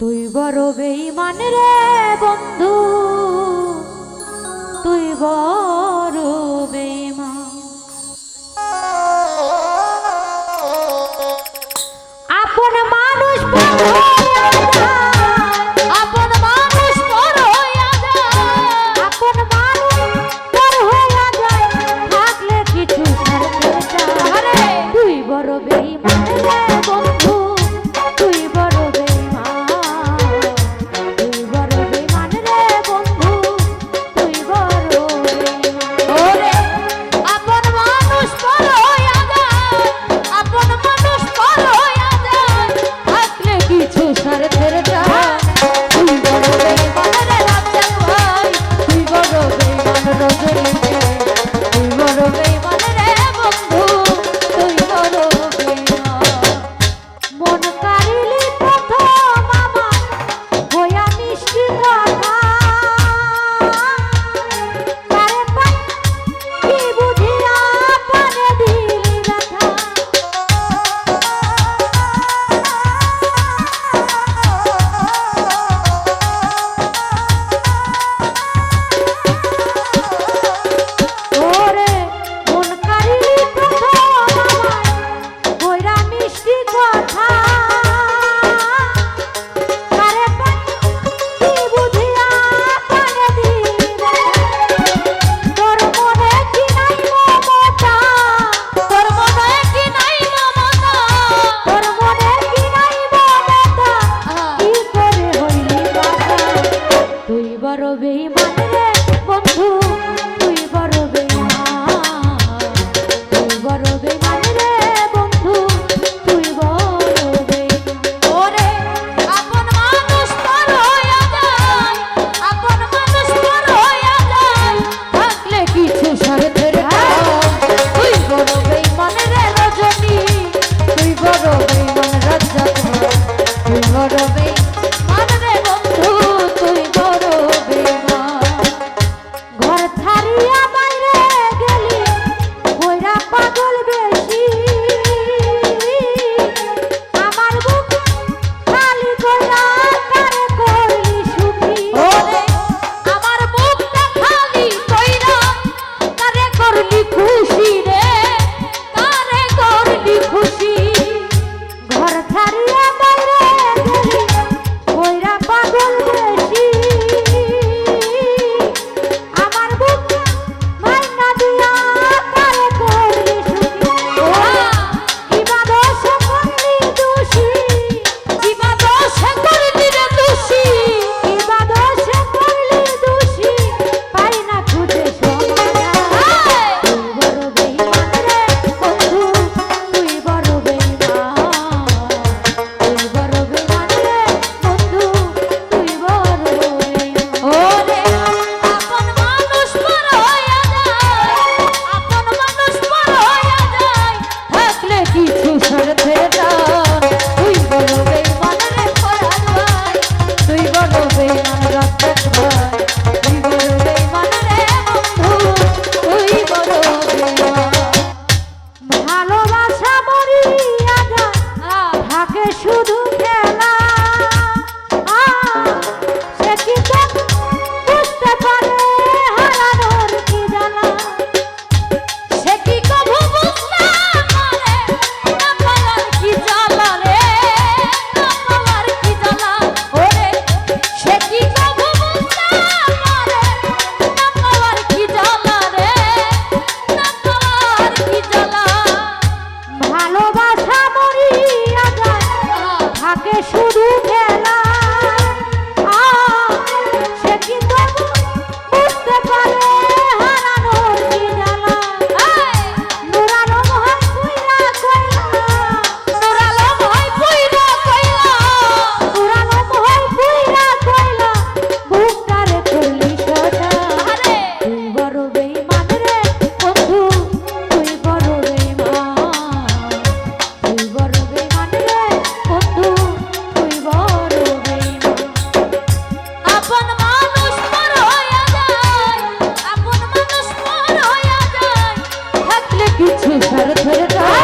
তুই বড় বেইমান রে বন্ধু। তুই বড় বেইমান আপন মানুষ বন্ধু। কিছু স্বার্থের যা আরবেই সুখের ফেরটা